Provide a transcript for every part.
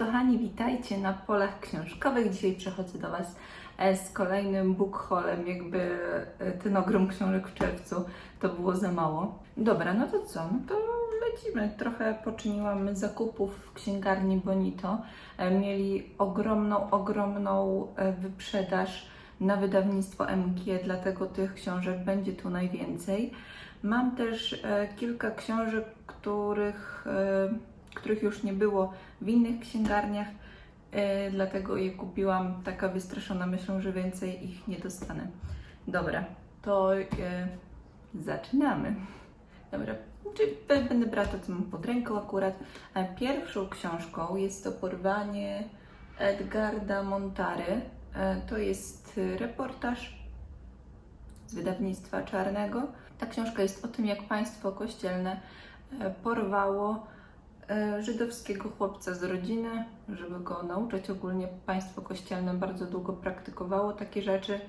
kochani, witajcie na polach książkowych. Dzisiaj przechodzę do Was e, z kolejnym book haulem, jakby e, ten ogrom książek w czerwcu to było za mało. Dobra, no to co? No to lecimy. Trochę poczyniłam zakupów w księgarni Bonito. E, Mieli ogromną, ogromną wyprzedaż na wydawnictwo MG, dlatego tych książek będzie tu najwięcej. Mam też kilka książek, których, których już nie było w innych księgarniach, e, dlatego je kupiłam taka wystraszona myślą, że więcej ich nie dostanę. Dobra, to e, zaczynamy. Dobra, czyli będę brać to, co mam pod ręką akurat. E, Pierwszą książką jest to Porwanie Edgarda Montary. To jest reportaż z wydawnictwa Czarnego. Ta książka jest o tym, jak państwo kościelne porwało żydowskiego chłopca z rodziny, żeby go nauczyć. Ogólnie państwo kościelne bardzo długo praktykowało takie rzeczy.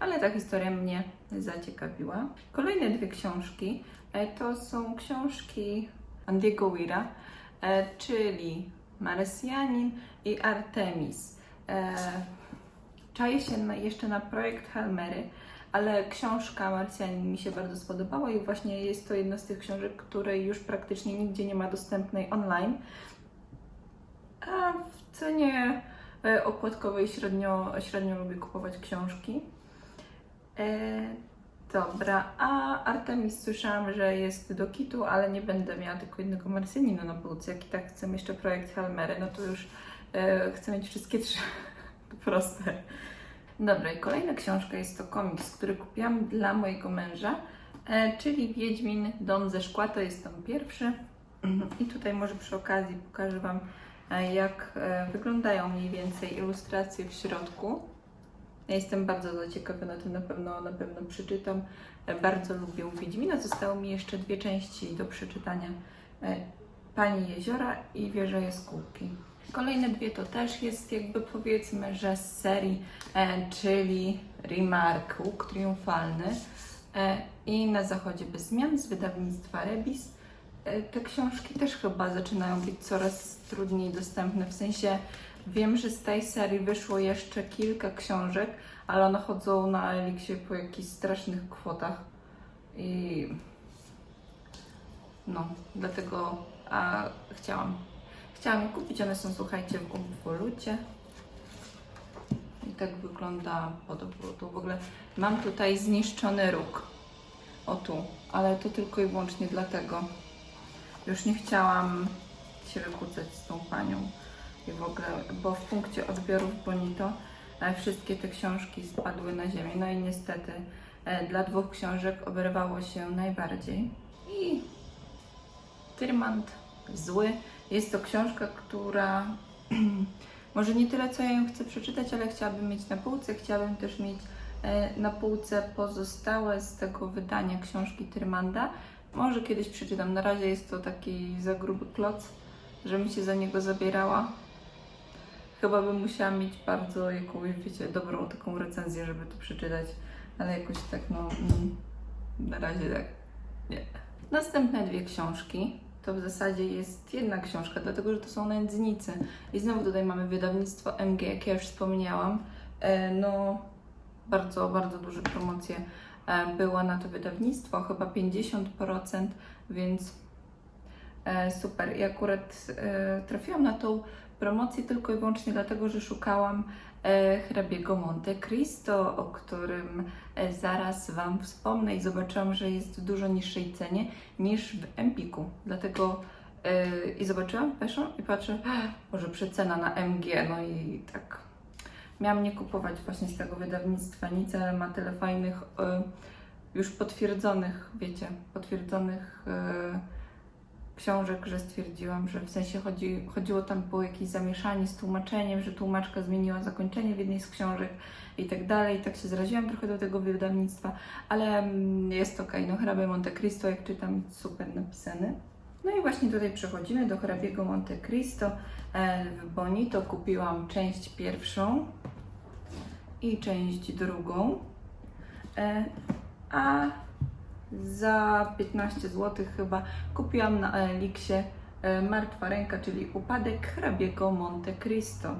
Ale ta historia mnie zaciekawiła. Kolejne dwie książki e, to są książki Andiego Weira, e, czyli Marsjanin i Artemis. E, Czaję się jeszcze na projekt Halmery, ale książka Marsjanin mi się bardzo spodobała i właśnie jest to jedna z tych książek, której już praktycznie nigdzie nie ma dostępnej online. A w cenie e, okładkowej średnio, średnio lubię kupować książki. E, dobra, a Artemis słyszałam, że jest do kitu, ale nie będę miała tylko jednego Marsjanina na półce. Jak i tak chcę jeszcze projekt Halmery, no to już e, chcę mieć wszystkie trzy. Proste. Dobra, i kolejna książka jest to komiks, który kupiłam dla mojego męża, e, czyli Wiedźmin Dom ze szkła, to jest tom pierwszy. I tutaj może przy okazji pokażę Wam, e, jak e, wyglądają mniej więcej ilustracje w środku. Ja jestem bardzo zaciekawiona, to na pewno, na pewno przeczytam. Bardzo lubię Wiedźmina. Zostały mi jeszcze dwie części do przeczytania. Pani Jeziora i Wieża Jaskółki. Kolejne dwie to też jest jakby powiedzmy, że z serii, e, czyli Remark, Łuk Triumfalny e, i Na Zachodzie bez zmian z wydawnictwa Rebis. E, te książki też chyba zaczynają być coraz trudniej dostępne, w sensie wiem, że z tej serii wyszło jeszcze kilka książek, ale one chodzą na Elixie po jakichś strasznych kwotach i no, dlatego a, chciałam Chciałam kupić, one są, słuchajcie, w obwolucie. I tak wygląda pod obwolutą. W ogóle mam tutaj zniszczony róg. O tu, ale to tylko i wyłącznie dlatego. Już nie chciałam się wykłócać z tą panią. I w ogóle, bo w punkcie odbiorów Bonito e, wszystkie te książki spadły na ziemię. No i niestety e, dla dwóch książek oberwało się najbardziej. I Tyrmand zły. Jest to książka, która może nie tyle, co ja ją chcę przeczytać, ale chciałabym mieć na półce. Chciałabym też mieć e, na półce pozostałe z tego wydania książki Tyrmanda. Może kiedyś przeczytam. Na razie jest to taki za gruby kloc, że mi się za niego zabierała. Chyba bym musiała mieć bardzo jakąś, wiecie, dobrą taką recenzję, żeby to przeczytać, ale jakoś tak, no, mm, na razie tak, nie. Następne dwie książki to w zasadzie jest jedna książka, dlatego że to są nędznicy. I znowu tutaj mamy wydawnictwo MG, jak ja już wspomniałam. E, No, bardzo, bardzo duże promocje e, była na to wydawnictwo, chyba 50%, więc e, super. I akurat trafiłam na tą promocję tylko i wyłącznie dlatego, że szukałam e, hrabiego Monte Cristo, o którym e, zaraz Wam wspomnę i zobaczyłam, że jest w dużo niższej cenie niż w Empiku. Dlatego e, i zobaczyłam, weszłam i patrzę, "Ah, może przecena na MG, no i tak. Miałam nie kupować właśnie z tego wydawnictwa nic, ale ma tyle fajnych, już potwierdzonych, wiecie, potwierdzonych książek, że stwierdziłam, że w sensie chodzi, chodziło tam po jakieś zamieszanie z tłumaczeniem, że tłumaczka zmieniła zakończenie w jednej z książek i tak dalej. Tak się zraziłam trochę do tego wydawnictwa, ale mm, jest okej. No hrabia Monte Cristo, jak czytam, super napisany. No i właśnie tutaj przechodzimy do hrabiego Monte Cristo. E, W Bonito kupiłam część pierwszą i część drugą. E, A za 15 zł chyba kupiłam na Elixie e, Martwa ręka, czyli upadek hrabiego Monte Cristo.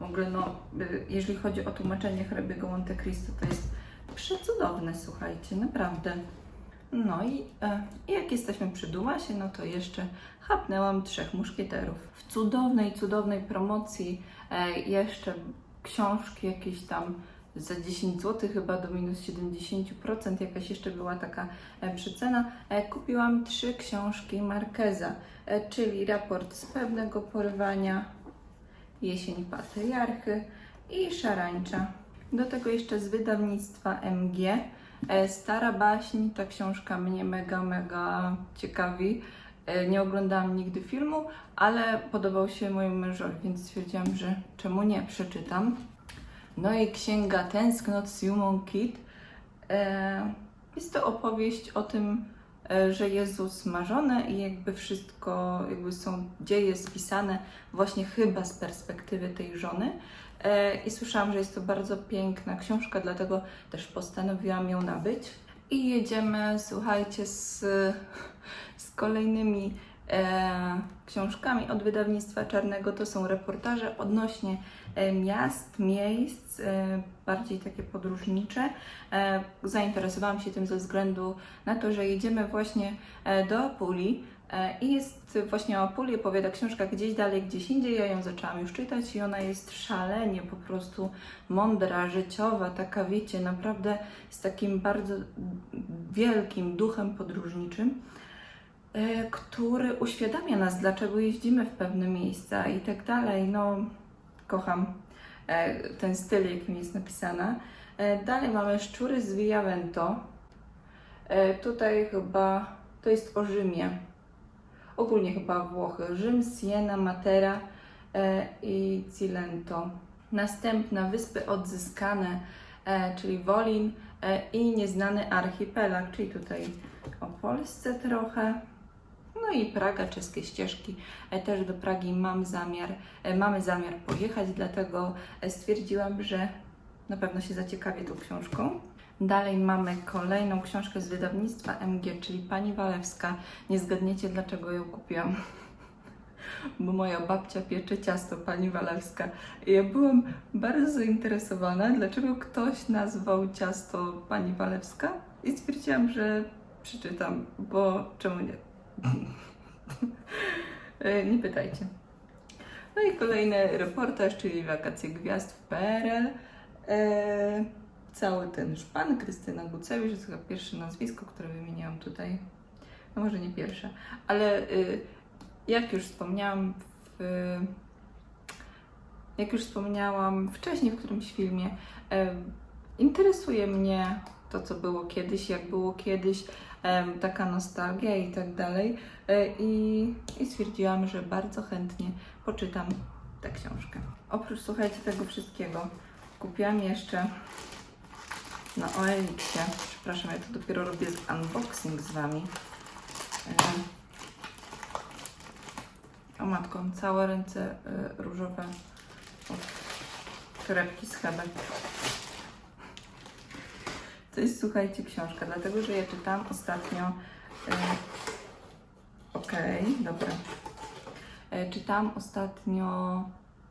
W ogóle, no, y, jeżeli chodzi o tłumaczenie hrabiego Monte Cristo, to jest przecudowne, słuchajcie, naprawdę. No i, e, jak jesteśmy przy Dumasie, no to jeszcze chapnęłam trzech muszkieterów. W cudownej, cudownej promocji e, jeszcze książki jakieś tam za 10 zł chyba do minus 70%, jakaś jeszcze była taka e, przecena. E, kupiłam trzy książki Markeza, e, czyli raport z pewnego porwania, Jesień Patriarchy i Szarańcza. Do tego jeszcze z wydawnictwa MG. Stara baśń, ta książka mnie mega, mega ciekawi. Nie oglądałam nigdy filmu, ale podobał się mojemu mężowi, więc stwierdziłam, że czemu nie, przeczytam. No i księga Tęsknot Jumą Kid. E, Jest to opowieść o tym, e, że Jezus ma żonę i jakby wszystko, jakby są dzieje spisane właśnie chyba z perspektywy tej żony. E, I słyszałam, że jest to bardzo piękna książka, dlatego też postanowiłam ją nabyć. I jedziemy, słuchajcie, z, z kolejnymi książkami od wydawnictwa Czarnego. To są reportaże odnośnie e, miast, miejsc, e, bardziej takie podróżnicze. E, zainteresowałam się tym ze względu na to, że jedziemy właśnie e, do Apulii. E, I jest właśnie o Apulii, opowiada książka gdzieś dalej, gdzieś indziej. Ja ją zaczęłam już czytać i ona jest szalenie po prostu mądra, życiowa, taka wiecie, naprawdę z takim bardzo wielkim duchem podróżniczym, e, który uświadamia nas, dlaczego jeździmy w pewne miejsca i tak dalej. No, kocham e, ten styl, jakim jest napisana. E, Dalej mamy Szczury z Villavento. E, Tutaj chyba to jest o Rzymie. Ogólnie chyba Włochy. Rzym, Siena, Matera e, i Cilento. Następna Wyspy Odzyskane, e, czyli Wolin e, i Nieznany Archipelag, czyli tutaj o Polsce trochę. No i Praga, czeskie ścieżki. E, Też do Pragi mam zamiar, e, mamy zamiar pojechać, dlatego e, stwierdziłam, że na pewno się zaciekawię tą książką. Dalej mamy kolejną książkę z wydawnictwa MG, czyli Pani Walewska. Nie zgadniecie, dlaczego ją kupiłam. Bo moja babcia piecze ciasto Pani Walewska. I ja byłam bardzo zainteresowana, dlaczego ktoś nazwał ciasto Pani Walewska. I stwierdziłam, że przeczytam, bo czemu nie? E, nie pytajcie. No i kolejny reportaż, czyli Wakacje Gwiazd w PRL. E, cały ten szpan, Krystyna Gucewicz, to chyba pierwsze nazwisko, które wymieniłam tutaj. No może nie pierwsze, ale y, jak już wspomniałam w, jak już wspomniałam wcześniej w którymś filmie, e, interesuje mnie to, co było kiedyś, jak było kiedyś, taka nostalgia i tak dalej. E, I, I stwierdziłam, że bardzo chętnie poczytam tę książkę. Oprócz, słuchajcie, tego wszystkiego, kupiłam jeszcze na OLX-ie, przepraszam, ja to dopiero robię unboxing z Wami. E, O matko, całe ręce e, różowe od torebki z chlebem. To jest, słuchajcie, książka, dlatego że ja czytałam ostatnio. E, Okej, dobra. E, Czytałam ostatnio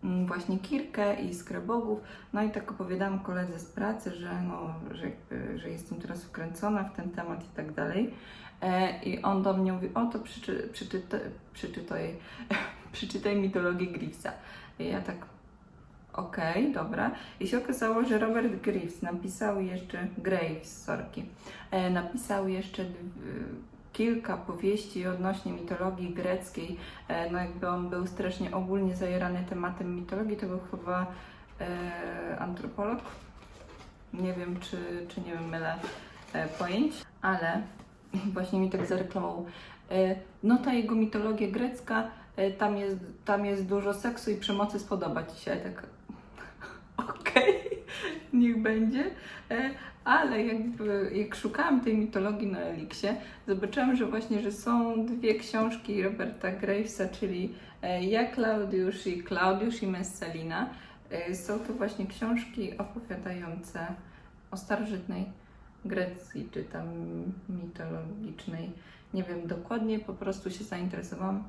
mm, właśnie Kirkę i Skrebogów, no i tak opowiadałam koledze z pracy, że, no, że, jakby, że jestem teraz wkręcona w ten temat i tak dalej. E, I on do mnie mówi, o to przeczy, przeczyta, przeczytaj, przeczytaj mitologię Griffsa. I ja tak, okej, dobra. I się okazało, że Robert Graves napisał jeszcze, Graves, sorki, e, napisał jeszcze kilka powieści odnośnie mitologii greckiej. E, no jakby on był strasznie ogólnie zajarany tematem mitologii, to był chyba e, antropolog. Nie wiem, czy, czy nie mylę e, pojęć, ale właśnie mi tak zareklamował. E, no ta jego mitologia grecka, e, tam jest, tam jest dużo seksu i przemocy, spodoba Ci się. Tak, okej, niech będzie. E, ale jakby, jak szukałam tej mitologii na Eliksie, zobaczyłam, że właśnie, że są dwie książki Roberta Gravesa, czyli e, Ja Klaudiusz i Klaudiusz i Messalina. E, Są to właśnie książki opowiadające o starożytnej Grecji, czy tam mitologicznej nie wiem dokładnie, po prostu się zainteresowałam.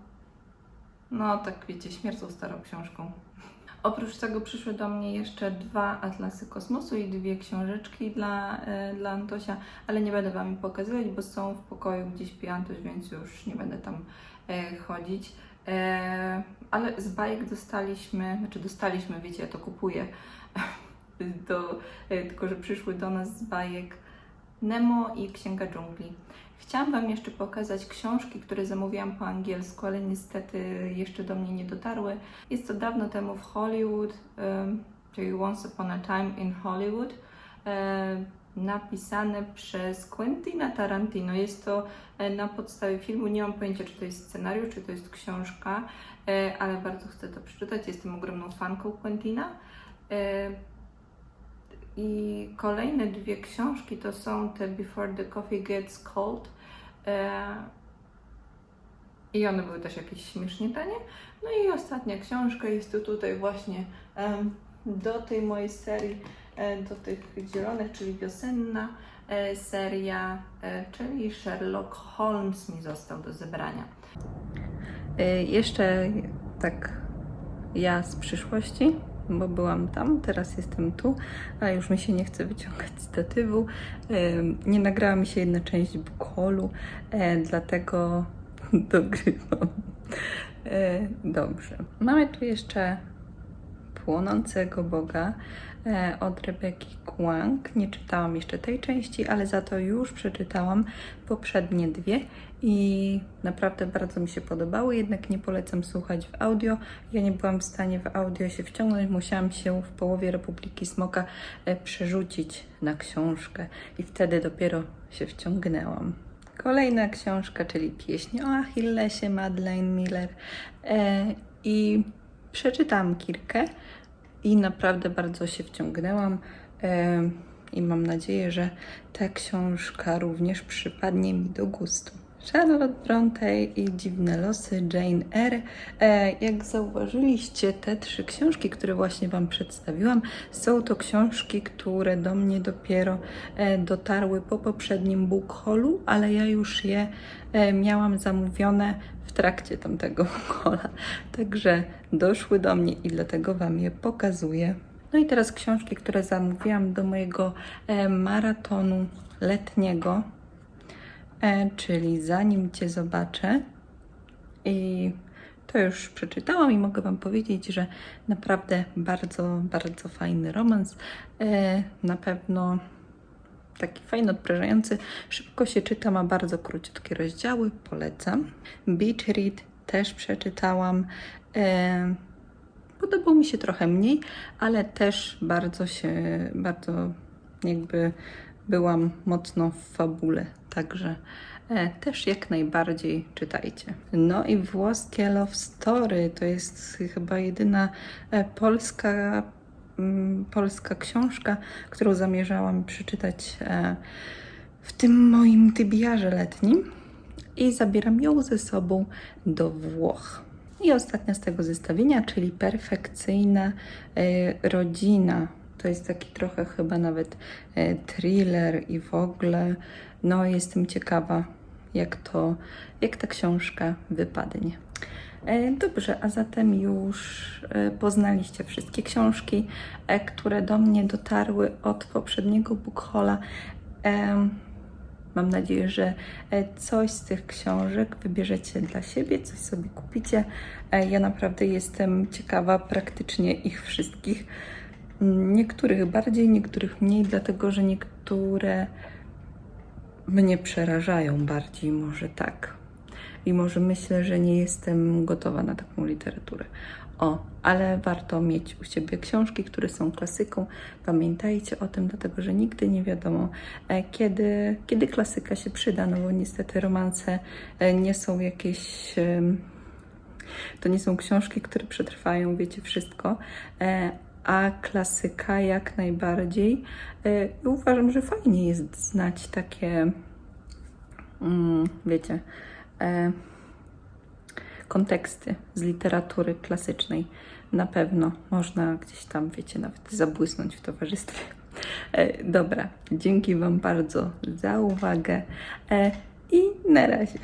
No, tak wiecie, śmiercą starą książką. Oprócz tego przyszły do mnie jeszcze dwa atlasy kosmosu i dwie książeczki dla, e, dla Antosia, ale nie będę Wam pokazywać, bo są w pokoju, gdzie śpi Antoś, więc już nie będę tam e, chodzić. E, ale z bajek dostaliśmy, znaczy dostaliśmy, wiecie, ja to kupuję, do, tylko że przyszły do nas z bajek Nemo i Księga Dżungli. Chciałam Wam jeszcze pokazać książki, które zamówiłam po angielsku, ale niestety jeszcze do mnie nie dotarły. Jest to dawno temu w Hollywood, czyli Once Upon a Time in Hollywood, e, napisane przez Quentina Tarantino. Jest to e, na podstawie filmu, nie mam pojęcia, czy to jest scenariusz, czy to jest książka, e, ale bardzo chcę to przeczytać. Jestem ogromną fanką Quentina. I kolejne dwie książki to są te Before the Coffee Gets Cold. E, I one były też jakieś śmiesznie tanie. No i ostatnia książka jest to tutaj właśnie do tej mojej serii, e, do tych zielonych, czyli wiosenna e, seria, czyli Sherlock Holmes mi został do zebrania. Jeszcze tak ja z przyszłości, bo byłam tam, teraz jestem tu, a już mi się nie chce wyciągać statywu. Nie nagrała mi się jedna część bookholu, e, dlatego dogrywam. E, Dobrze. Mamy tu jeszcze Płonącego Boga e, od Rebeki Kłang. Nie czytałam jeszcze tej części, ale za to już przeczytałam poprzednie dwie i naprawdę bardzo mi się podobały, jednak nie polecam słuchać w audio. Ja nie byłam w stanie w audio się wciągnąć, musiałam się w połowie Republiki Smoka e, przerzucić na książkę i wtedy dopiero się wciągnęłam. Kolejna książka, czyli pieśń o Achillesie Madeleine Miller e, i przeczytałam kilkę i naprawdę bardzo się wciągnęłam i mam nadzieję, że ta książka również przypadnie mi do gustu. Charlotte Bronte i Dziwne losy Jane Eyre. Jak zauważyliście, te trzy książki, które właśnie Wam przedstawiłam, są to książki, które do mnie dopiero e, dotarły po poprzednim book haulu, ale ja już je e, miałam zamówione w trakcie tamtego haula. Także doszły do mnie i dlatego Wam je pokazuję. No i teraz książki, które zamówiłam do mojego e, maratonu letniego, e, czyli Zanim Cię zobaczę. I to już przeczytałam i mogę Wam powiedzieć, że naprawdę bardzo, bardzo fajny romans. E, na pewno taki fajny, odprężający. Szybko się czyta, ma bardzo króciutkie rozdziały, polecam. Beach Read też przeczytałam. E, podobał mi się trochę mniej, ale też bardzo się, bardzo jakby byłam mocno w fabule, także e, też jak najbardziej czytajcie. No i włoskie Love Story to jest chyba jedyna e, polska, mm, polska książka, którą zamierzałam przeczytać e, w tym moim tybiarze letnim i zabieram ją ze sobą do Włoch. I ostatnia z tego zestawienia, czyli perfekcyjna rodzina. To jest taki trochę chyba nawet e, thriller i w ogóle. No, jestem ciekawa, jak to, jak ta książka wypadnie. E, Dobrze, a zatem już e, poznaliście wszystkie książki, które do mnie dotarły od poprzedniego bookhola. Mam nadzieję, że coś z tych książek wybierzecie dla siebie, coś sobie kupicie. Ja naprawdę jestem ciekawa praktycznie ich wszystkich. Niektórych bardziej, niektórych mniej, dlatego że niektóre mnie przerażają bardziej, może tak. I może myślę, że nie jestem gotowa na taką literaturę. O, ale warto mieć u siebie książki, które są klasyką. Pamiętajcie o tym, dlatego że nigdy nie wiadomo, e, kiedy, kiedy klasyka się przyda, no bo niestety romanse e, nie są jakieś. To nie są książki, które przetrwają, wiecie, wszystko, e, a klasyka jak najbardziej. E, Uważam, że fajnie jest znać takie, mm, wiecie, e, konteksty z literatury klasycznej. Na pewno można gdzieś tam, wiecie, nawet zabłysnąć w towarzystwie. E, Dobra, dzięki Wam bardzo za uwagę. I na razie.